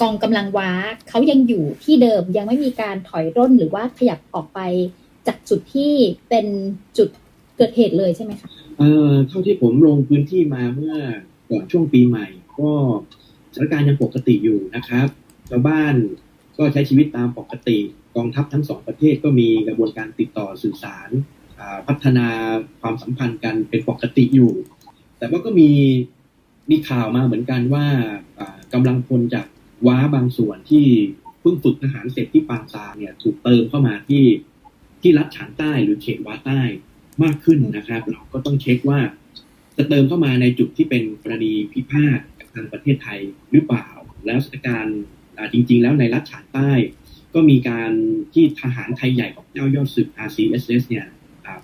กองกำลังว้าเขายังอยู่ที่เดิมยังไม่มีการถอยร่นหรือว่าขยับออกไปจากจุดที่เป็นจุดเกิดเหตุเลยใช่ไหมคะเอ่อเท่าที่ผมลงพื้นที่มาเมื่อก่อนช่วงปีใหม่ ก็สถานการณ์ยังปกติอยู่นะครับชาวบ้านก็ใช้ชีวิตตามปกติ กองทัพทั้งสองประเทศก็มีกระบวนการติดต่อสื่อสารพัฒนาความสัมพันธ์กันเป็นปกติอยู่ แต่ว่าก็มีมีข่าวมาเหมือนกันว่าอ่ากำลังพลจาก ว้าบางส่วนที่เพิ่งฝึกทหารเสร็จที่ปางซางเนี่ย ถูกเติมเข้ามาที่ที่รัฐฉานใต้หรือเขตว้าใต้มากขึ้นนะครับ เราก็ต้องเช็คว่า จะเติมเข้ามาในจุดที่เป็นกรณีพิพาทกับทางประเทศไทยหรือเปล่า แล้วสถานการณ์จริง ๆ แล้วในรัฐฉานใต้ ก็มีการที่ทหารไทยใหญ่ของเจ้ายอดศึก RCSS เนี่ย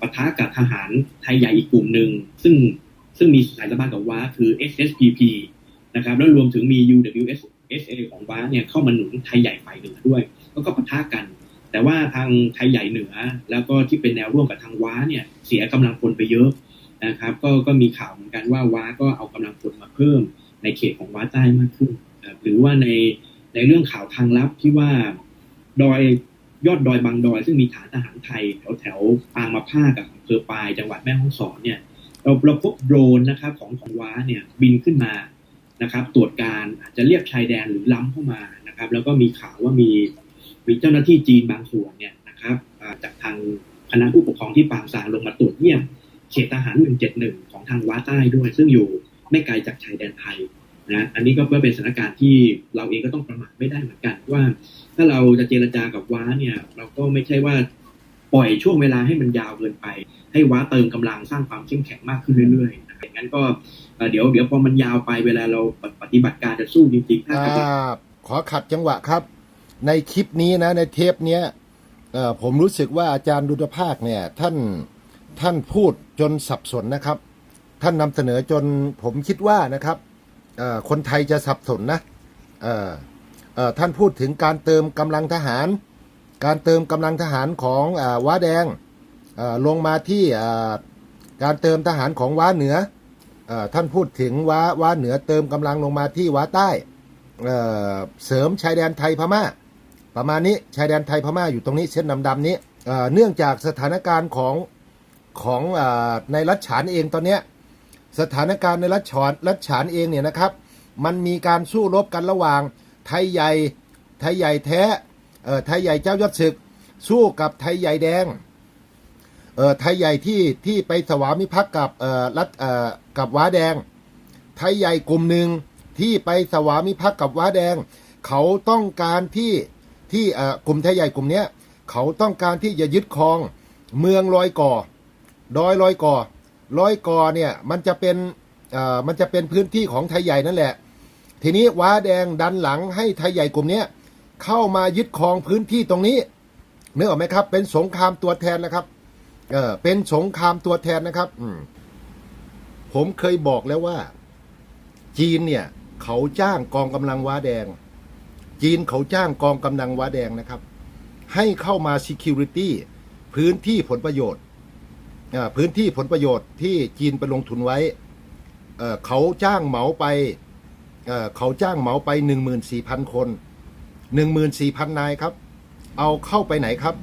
ปะทะกับทหารไทยใหญ่อีกกลุ่มหนึ่งซึ่งซึ่งมีสายสัมพันธ์กับว้าคือ SSPP นะครับแล้วรวมถึงมี UWSA ของว้าเนี่ยเข้ามาหนุนไทยใหญ่ฝ่ายเหนือด้วยแล้วก็ปะทะกัน แต่ว่าทางไทยใหญ่เหนือ แล้วก็ที่เป็นแนวร่วมกับทางว้าเนี่ยเสียกำลังพลไปเยอะนะครับ ก็ก็มีข่าวเหมือนกันว่าว้าก็เอากำลังพลมาเพิ่ม ในเขตของว้าใต้มากขึ้นหรือว่าในในเรื่องข่าวทางลับที่ว่าดอยยอดดอยบางดอยซึ่งมีฐานทหารไทยแถวแถวปางมาผ้ากับอำเภอปายจังหวัดแม่ฮ่องสอนเนี่ยเราเราพบโดรนนะครับของของว้าเนี่ยบินขึ้นมา นะครับตรวจการอาจจะเรียบชายแดนหรือล้ำเข้ามานะครับ แล้วก็มีข่าวว่ามีมีเจ้าหน้าที่จีนบางส่วนเนี่ยนะครับจากทางคณะผู้ปกครองที่ปางซางลงมาตรวจเยี่ยมเขตทหาร 171 ของทางว้าใต้ด้วย ซึ่งอยู่ไม่ไกลจากชายแดนไทยนะอันนี้ก็เพื่อเป็นสถานการณ์ที่เราเองก็ต้องประมาทไม่ได้เหมือนกันว่า ถ้าเราจะเจรจากับว้าเนี่ยเราก็ไม่ใช่ว่าปล่อยช่วงเวลาให้มันยาวเกินไป ให้ว้าเติมกำลังสร้างความเข้มแข็งมากขึ้นเรื่อย ๆนะครับงั้นก็เอ่อเดี๋ยวเดี๋ยวพอมันยาวไปเวลาเราปฏิบัติการจะสู้จริงๆถ้าอ่กำลังาขอขัดจังหวะครับ ในคลิปนี้นะในเทปเนี้ยเอ่อผมรู้สึกว่าอาจารย์ดุลภาคเนี่ยท่านท่านพูดจนสับสนนะครับ ท่านนำเสนอจนผมคิดว่านะครับเอ่อคนไทยจะสับสนนะเอ่อเอ่อท่านพูดถึงการเติมกำลังทหาร การเติมกำลังทหารของอาว้าแดงเอ่อลงมาที่อ่า การเติมทหารของว้าเหนืออท่านพูดถึงว้าว้าเหนือเติมกำลังลงมาที่ว้าใต้เเสริมชายแดนไทยพม่า ประมาณนี้ชายแดนไทยพม่าอยู่ตรงนี้เส้นดำๆนี้เนื่องจากสถานการณ์ของของอในรัฐฉานเองตอนนี้สถานการณ์ในรัฐฉานรัฐฉานเองเนี่ยนะครับ มันมีการสู้รบกันระหว่างไทยใหญ่ไทยใหญ่แท้ไทยใหญ่เจ้ายอดศึก สู้กับไทยใหญ่แดง เอ่อไทยใหญ่ที่ที่ไปสวามิภักดิ์กับเอ่อรัฐเอ่อกับว้าแดง ไทยใหญ่กลุ่มหนึ่งที่ไปสวามิภักดิ์กับว้าแดง เขาต้องการที่ที่เอ่อกลุ่มไทยใหญ่กลุ่มเนี้ยเขาต้องการที่จะยึดครองเมืองลอยก่อดอยลอยก่อลอยก่อเนี่ยมันจะเป็นเอ่อมันจะเป็นพื้นที่ของไทยใหญ่นั่นแหละ ทีนี้ว้าแดงดันหลังให้ไทยใหญ่กลุ่มเนี้ยเข้ามายึดครองพื้นที่ตรงนี้นึกออกไหมครับ เป็นสงครามตัวแทนนะครับ เออเป็นสงครามตัวแทนนะครับ อืมผมเคยบอกแล้วว่า จีนเนี่ย เขาจ้างกองกำลังว้าแดง จีนเขาจ้างกองกำลังว้าแดงนะครับ ให้เข้ามา security พื้นที่ผลประโยชน์พื้นที่ผลประโยชน์ที่จีนไปลงทุนไว้ เขาจ้างเหมาไปเเขาจ้างเหมาไป 14,000 คน 14,000 นายครับ เอาเข้าไปไหนครับ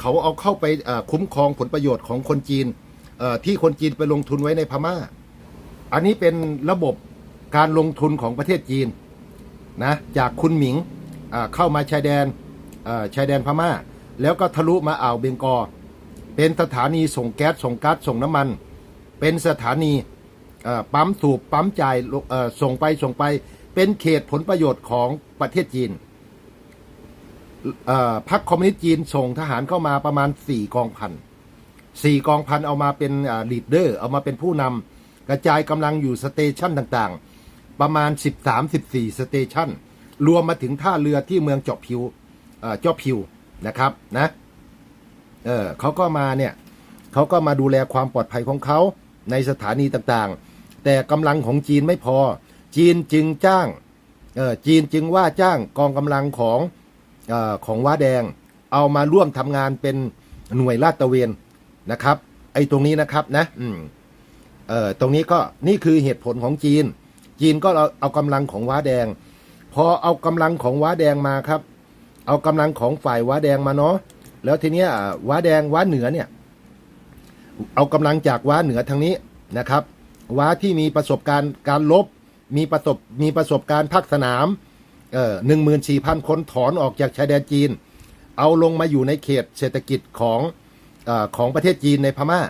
เขาเอาเข้าไปคุ้มครองผลประโยชน์ของคนจีนที่คนจีนไปลงทุนไว้ในพม่า อันนี้เป็นระบบการลงทุนของประเทศจีนนะจากคุณหมิงเข้ามาชายแดนชายแดนพม่า แล้วก็ทะลุมาอ่าวเบงกอ เป็นสถานีส่งแก๊สส่งก๊าซส่งน้ำมัน เป็นสถานีปั๊มสูบปั๊มจ่ายส่งไปส่งไป เป็นเขตผลประโยชน์ของประเทศจีน พรรคคอมมิวนิสต์จีนส่งทหารเข้ามาประมาณสี่กองพันสี่กองพันเอามาเป็นลีดเดอร์ เอามาเป็นผู้นำกระจายกำลังอยู่สเตชันต่างๆ ประมาณ 13-14 สเตชันรวมมาถึงท่าเรือที่เมืองเจาะพิวเอ่อเจาะพิวนะครับนะเออเขาก็มาเนี่ยเขาก็มาดูแลความปลอดภัยของเขาในสถานีต่างๆ แต่กำลังของจีนไม่พอ จีนจึงจ้างเออจีนจึงว่าจ้างกองกำลังของ อของว้าแดง เอามาร่วมทำงานเป็นหน่วยลาดตระเวนนะครับ ไอ้ตรงนี้นะครับนะอืมเอ่อตรงนี้ก็นี่คือเหตุผลของจีน จีนก็เอาเอากำลังของว้าแดง พอเอากำลังของว้าแดงมาครับ เอากำลังของฝ่ายว้าแดงมาเนาะแล้วทีเนี้ยว้าแดงว้าเหนือเนี่ย เอากำลังจากว้าเหนือทางนี้นะครับว้าที่มีประสบการณ์การลบมีประสบมีประสบการณ์ภาคสนาม เออหนึ่งหมื่นสี่พันคนถอนออกจากชายแดนจีน เอาลงมาอยู่ในเขตเศรษฐกิจของอของประเทศจีนในพม่า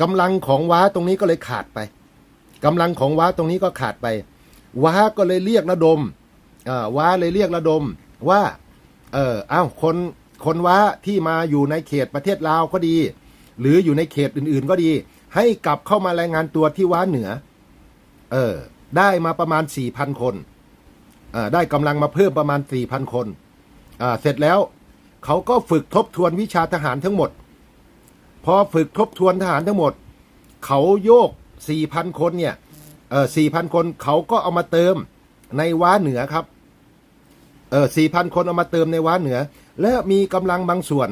กำลังของว้าตรงนี้ก็เลยขาดไปกำลังของว้าตรงนี้ก็ขาดไป ว้าก็เลยเรียกระดมว้าเลยเรียกระดมว่าเออเอ้าคนคนว้าที่มาอยู่ในเขตประเทศลาวก็ดี หรืออยู่ในเขตอื่นๆก็ดี ให้กลับเข้ามารายงานตัวที่ว้าเหนือ เออ ได้มาประมาณสี่พันคน ได้กำลังมาเพิ่มประมาณสี่พันคน เสร็จแล้วเขาก็ฝึกทบทวนวิชาทหารทั้งหมด พอฝึกทบทวนทหารทั้งหมด เขาโยกสี่พันคนเนี่ยเออสี่พันคนเขาก็เอามาเติมในว้าเหนือครับเออสี่พันคนเอามาเติมในว้าเหนือ และมีกำลังบางส่วน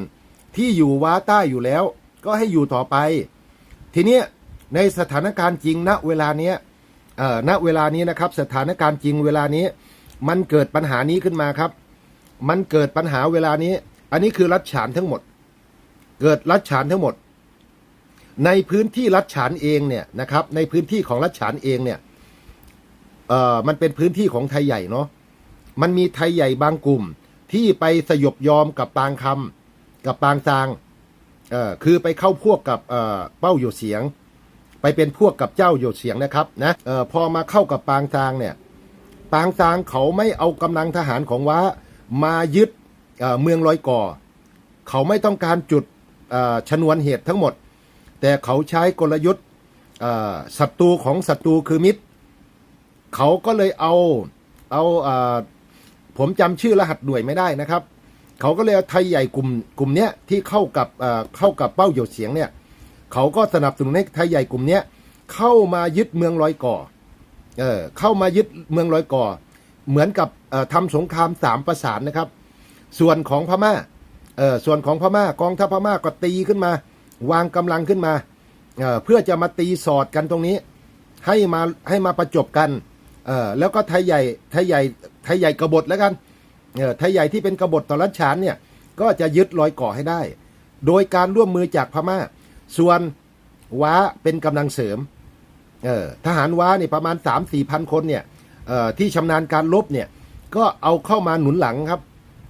ที่อยู่ว้าใต้อยู่แล้ว ก็ให้อยู่ต่อไป ทีนี้ในสถานการณ์จริงณเวลานี้ณเวลานี้นะครับ สถานการณ์จริงเวลานี้ มันเกิดปัญหานี้ขึ้นมาครับ มันเกิดปัญหาเวลานี้ อันนี้คือรัฐฉานทั้งหมด เกิดรัฐฉานทั้งหมด ในพื้นที่รัฐฉานเองเนี่ยนะครับ ในพื้นที่ของรัฐฉานเองเนี่ย เอ่อ มันเป็นพื้นที่ของไทยใหญ่เนาะ มันมีไทยใหญ่บางกลุ่ม ที่ไปสยบยอมกับปางคำกับปางซาง เอ่อ คือไปเข้าพวกกับเอ่อเป้าอยู่เสียง ไปเป็นพวกกับเจ้าอยู่เสียงนะครับ นะ เอ่อ พอมาเข้ากับปางซางเนี่ย ปางซางเขาไม่เอากำลังทหารของว้ามายึดเมืองลอยก่อ เขาไม่ต้องการจุดชนวนเหตุทั้งหมด แต่เขาใช้กลยุทธ์ศัตรูของศัตรูคือมิตร เขาก็เลยเอาเอาเอ่อผมจำชื่อรหัสหน่วยไม่ได้นะครับ เขาก็เลยเอาไทยใหญ่กลุ่มกลุ่มเนี้ยที่เข้ากับเข้ากับเป้าหยี่ยวเสียงเนี่ย เขาก็สนับสนุนให้ไทยใหญ่กลุ่มเนี้ยเข้ามายึดเมืองลอยก่อ เออเข้ามายึดเมืองลอยก่อ เหมือนกับเอ่อทำสงครามสามประสานนะครับ ส่วนของพม่าเออส่วนของพม่ากองทัพพม่าก็ตีขึ้นมา วางกำลังขึ้นมาเออเพื่อจะมาตีสอดกันตรงนี้ ให้มาให้มาประจบกันเออแล้วก็ไทยใหญ่ไทยใหญ่ไทยใหญ่กบฏแล้วกันเออไทยใหญ่ที่เป็นกบฏต่อรัชฉานเนี่ยก็จะยึดรอยก่อให้ได้ โดยการร่วมมือจากพม่า ส่วนว้าเป็นกำลังเสริม เออทหารว้าเนี่ยประมาณ 3 4มสี่พันคนเนี่ยเอ่อที่ชำนาญการลบเนี่ย ก็เอาเข้ามาหนุนหลังครับ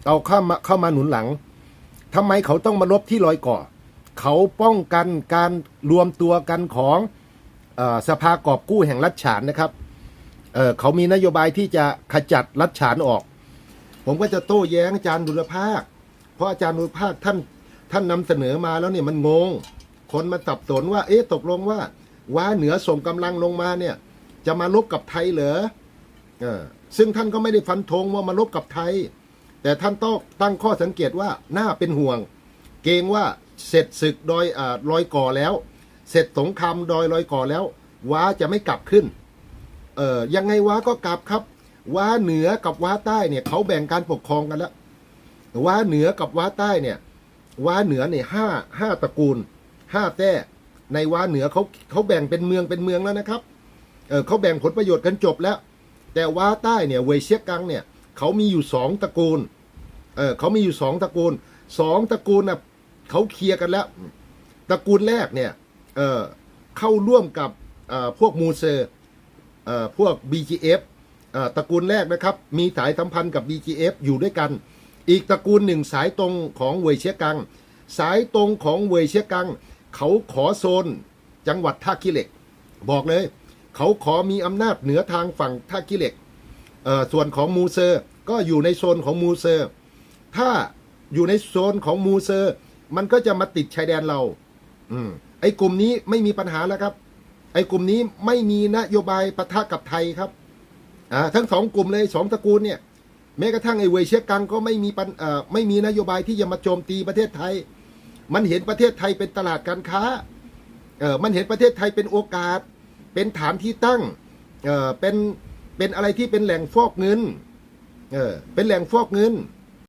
เอาเข้ามาเข้ามาหนุนหลังทำไมเขาต้องมาลบที่รอยก่อ เขาป้องกันการรวมตัวกันของเออสภากอบกู้แห่งรัฐฉานนะครับเออเขามีนโยบายที่จะขจัดรัฐฉานออก ผมก็จะโต้แย้งอาจารย์ดุลภาค เพราะอาจารย์ดุลภาคท่านท่านนำเสนอมาแล้วเนี่ยมันงง คนมาสับสนว่า เอ๊ะตกลงว่า ว้าเหนือส่งกำลังลงมาเนี่ย จะมาลบกับไทยเหรออซึ่งท่านก็ไม่ได้ฟันธงว่ามาลบกับไทย แต่ท่านต้องตั้งข้อสังเกตว่าน่าเป็นห่วง เกรงว่าเสร็จศึกโดยอ่ลอยก่อแล้ว เสร็จสงครามโดยลอยก่อแล้วว้าจะไม่กลับขึ้น เออยังไงว้าก็กลับครับ ว้าเหนือกับว้าใต้เนี่ยเขาแบ่งการปกครองกันแล้วว้าเหนือกับว้าใต้เนี่ยว้าเหนือเนี่ยห้าห้าตระกูลห้าแต้ ในว้าเหนือเขาเขาแบ่งเป็นเมืองเป็นเมืองแล้วนะครับเออเขาแบ่งผลประโยชน์กันจบแล้ว แต่ว้าใต้เนี่ยเวยเชียกังเนี่ยเขามีอยู่สองตระกูลเออเขามีอยู่สองตระกูลสองตระกูลน่ะเขาเคลียร์กันแล้ว ตระกูลแรกเนี่ยเออเข้าร่วมกับเออพวกมูเซอร์เออพวก BGF เออตระกูลแรกนะครับ มีสายสัมพันธ์กับ BGF อยู่ด้วยกัน อีกตระกูลหนึ่งสายตรงของเวยเชียกัง สายตรงของเวยเชียกัง เขาขอโซนจังหวัดท่าขี้เหล็ก บอกเลย เขาขอมีอำนาจเหนือทางฝั่งท่าขี้เหล็กส่วนของมูเซอร์ก็อยู่ในโซนของมูเซอร์ ถ้าอยู่ในโซนของมูเซอร์ มันก็จะมาติดชายแดนเรา อืมไอ้กลุ่มนี้ไม่มีปัญหาแล้วครับ ไอ้กลุ่มนี้ไม่มีนโยบายปะทะกับไทยครับอ่าทั้งสองกลุ่มเลยสองตระกูลเนี่ยแม้กระทั่งไอ้เวยเชียกังก็ไม่มีปัญเอ่อไม่มีนโยบายที่จะมาโจมตีประเทศไทย มันเห็นประเทศไทยเป็นตลาดการค้าเออมันเห็นประเทศไทยเป็นโอกาส เป็นฐานที่ตั้งเออเป็นเป็นอะไรที่เป็นแหล่งฟอกเงินเออเป็นแหล่งฟอกเงิน